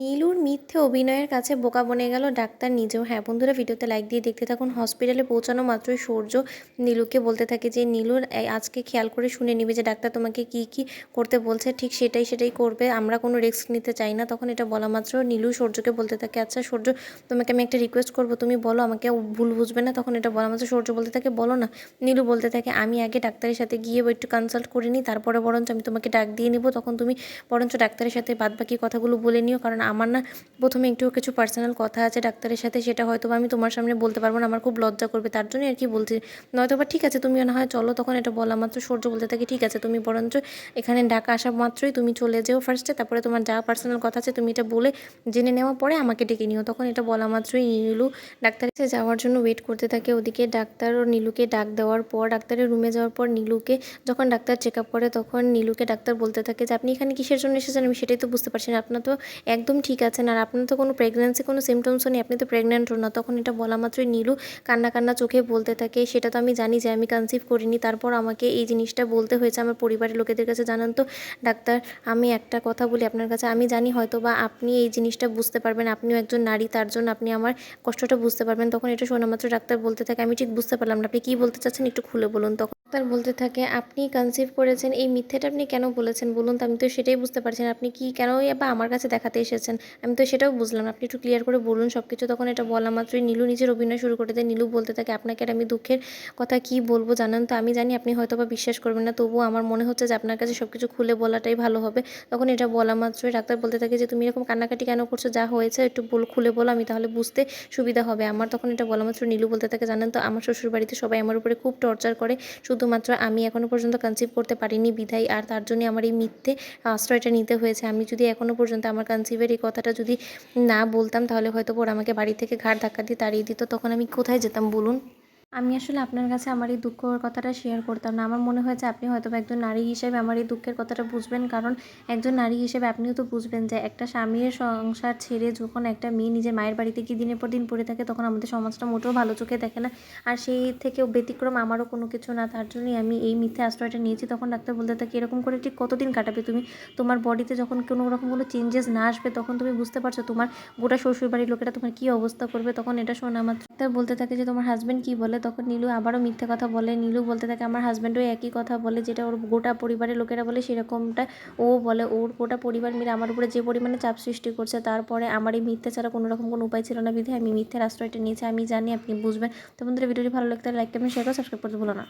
নীলুর মিথ্যে অভিনয়ের কাছে বোকা বনে গেল ডাক্তার নিজেও। হ্যাঁ বন্ধুরা, ভিডিওতে লাইক দিয়ে দেখতে থাকুন। হসপিটালে পৌঁছানো মাত্রই সূর্য নীলুকে বলতে থাকে যে নীলুর আজকে খেয়াল করে শুনে নিবে যে ডাক্তার তোমাকে কি কি করতে বলছে। ঠিক সেটাই সেটাই করবে। আমরা কোনো রিস্ক নিতে চাই না। তখন এটা বলা মাত্র নীলু সূর্যকে বলতে থাকে আচ্ছা সূর্য, তোমাকে আমি একটা রিকোয়েস্ট করব। তুমি বলো, আমাকে ভুল বুঝবে না? তখন এটা বলা মাত্র সূর্য বলতে থাকে, বলো না। নীলু বলতে থাকে, আমি আগে ডাক্তারের সাথে গিয়ে একটু কনসাল্ট করে নিই। তারপরে বরঞ্চ আমি তোমাকে ডাক দিয়ে নিব। তখন তুমি বরঞ্চ ডাক্তারের সাথে বাদবাকি কথাগুলো বলে নিও। কারণ আমার না প্রথমে একটু কিছু পার্সোনাল কথা আছে ডাক্তারের সাথে, সেটা হয়তো আমি তোমার সামনে বলতে পারব না, আমার খুব লজ্জা করবে, তার জন্যই আর কি বলছি। নয়তো বা ঠিক আছে তুমি না হয় চলো, তখন এটা বলা মাত্র সূর্য বলতে থাকি, ঠিক আছে, তুমি বরঞ্চ এখানে ডাকা আসা মাত্রই তুমি চলে যেও ফার্স্টে তারপরে তোমার যা পার্সোনাল কথা আছে তুমি এটা বলে জেনে নেওয়ার পরে আমাকে ডেকে নিও, তখন এটা বলা মাত্রই নীলু। ডাক্তারের কাছে যাওয়ার জন্য ওয়েট করতে থাকে ওদিকে, ডাক্তার ও নীলুকে ডাক দেওয়ার পর, ডাক্তারের রুমে যাওয়ার পর নীলুকে যখন ডাক্তার চেক আপ করে, তখন নীলুকে ডাক্তার বলতে থাকে যে, আপনি এখানে কিসের জন্য এসেছেন? আমি সেটাই তো বুঝতে পারছি না, আপনার তো একদম ঠিক আছেন আর আপনার তো কোনো প্রেগনেন্সি কোনো সিমটমসও নেই। আপনি তো প্রেগনেন্টও না। তখন এটা বলা মাত্রই নীলু কান্না কান্না চোখে বলতে থাকে। সেটা তো আমি জানি যে আমি কনসিভ করিনি। তারপর আমাকে এই জিনিসটা বলতে হয়েছে। আমার পরিবারের লোকেদের কাছে জানান তো, ডাক্তার, আমি একটা কথা বলি আপনার কাছে। আমি জানি হয়তো বা আপনি এই জিনিসটা বুঝতে পারবেন। আপনিও একজন নারী, তার জন্য আপনি আমার কষ্টটা বুঝতে পারবেন। তখন এটা শোনা মাত্র ডাক্তার বলতে থাকে। আমি ঠিক বুঝতে পারলাম না। আপনি কী বলতে চাচ্ছেন একটু খুলে বলুন তখন। ডাক্তার বলতে থাকে, আপনি কনসিভ করেছেন, এই মিথ্যেটা আপনি কেন বলেছেন? বলুন তো, আমি তো সেটাই বুঝতে পারছি না। আপনি কি কেনই বা আমার কাছে দেখাতে এসেছেন? আমি তো সেটাও বুঝলাম আপনি একটু ক্লিয়ার করে বলুন সব কিছু তখন এটা বলা মাত্রই নীলু নিজের অভিনয় শুরু করে দেয়। নীলু বলতে থাকে, আপনাকে আর আমি দুঃখের কথা কি বলব জানেন তো? আমি জানি আপনি হয়তো বা বিশ্বাস করবেন না, তবুও আমার মনে হচ্ছে যে আপনার কাছে সব কিছু খুলে বলাটাই ভালো হবে। তখন এটা বলা মাত্রই ডাক্তার বলতে থাকে যে, তুমি এরকম কান্নাকাটি কেন করছ? যা হয়েছে একটু বল, খুলে বলো, আমি তাহলে বুঝতে সুবিধা হবে। আমার তখন এটা বলা মাত্র নীলু বলতে থাকে, জানেন তো, আমার শ্বশুর বাড়িতে সবাই আমার উপরে খুব টর্চার করে। শুধুমাত্র আমি এখনও পর্যন্ত কনসিভ করতে পারিনি বিধাই, আর তার জন্য আমার এই মিথ্যে আশ্রয়টা নিতে হয়েছে। আমি যদি এখনও পর্যন্ত আমার কনসিভের এই কথাটা যদি না বলতাম, তাহলে হয়তো ওরা আমাকে বাড়ি থেকে ঘাড় ধাক্কা দিয়ে তাড়িয়ে দিত। তখন আমি কোথায় যেতাম বলুন? আমি আসলে আপনার কাছে আমার এই দুঃখের কথাটা শেয়ার করতাম না। আমার মনে হয়েছে আপনি হয়তো একজন নারী হিসেবে আমার এই দুঃখের কথাটা বুঝবেন। কারণ একজন নারী হিসেবে আপনিও তো বুঝবেন যে একটা স্বামীর সংসার ছেড়ে যখন একটা মেয়ে নিজের মায়ের বাড়িতে গিয়ে দিনের পর দিন পড়ে থাকে, তখন আমাদের সমাজটা মোটেও ভালো চোখে দেখে না। আর সেই থেকেও ব্যতিক্রম আমারও কোনো কিছু না। তার জন্যই আমি এই মিথ্যে আশ্রয়টা নিয়েছি। তখন ডাক্তার বলতে থাকে, এরকম করে ঠিক কতদিন কাটাবে তুমি? তোমার বডিতে যখন কোনো রকম কোনো চেঞ্জেস না আসবে, তখন তুমি বুঝতে পারছ তোমার গোটা শ্বশুরবাড়ির লোকেরা তোমার কী অবস্থা করবে? তখন এটা শোনা মাত্র। ডাক্তার বলতে থাকে যে, তোমার হাজব্যান্ড কী বলে? তখন নীলু আবারও মিথ্যে কথা বলে। নীলু বলতে থাকে, আমার হাজব্যান্ডও একই কথা বলে, যেটা ওর গোটা পরিবারের লোকেরা বলে, সেরকমটা ও বলে। ওর গোটা পরিবার মিলে আমার উপরে যে পরিমাণে চাপ সৃষ্টি করছে, তারপরে আমার এই মিথ্যে ছাড়া কোনো রকম কোনো উপায় ছিল না। বিধে, আমি মিথ্যের আশ্রয়টা নিয়েছি, আমি জানি, আপনি বুঝবেন। তো বন্ধুরা, ভিডিওটি ভালো লাগতে লাইক কমেন্ট শেয়ার করে সাবস্ক্রাইব করতে ভুলো না।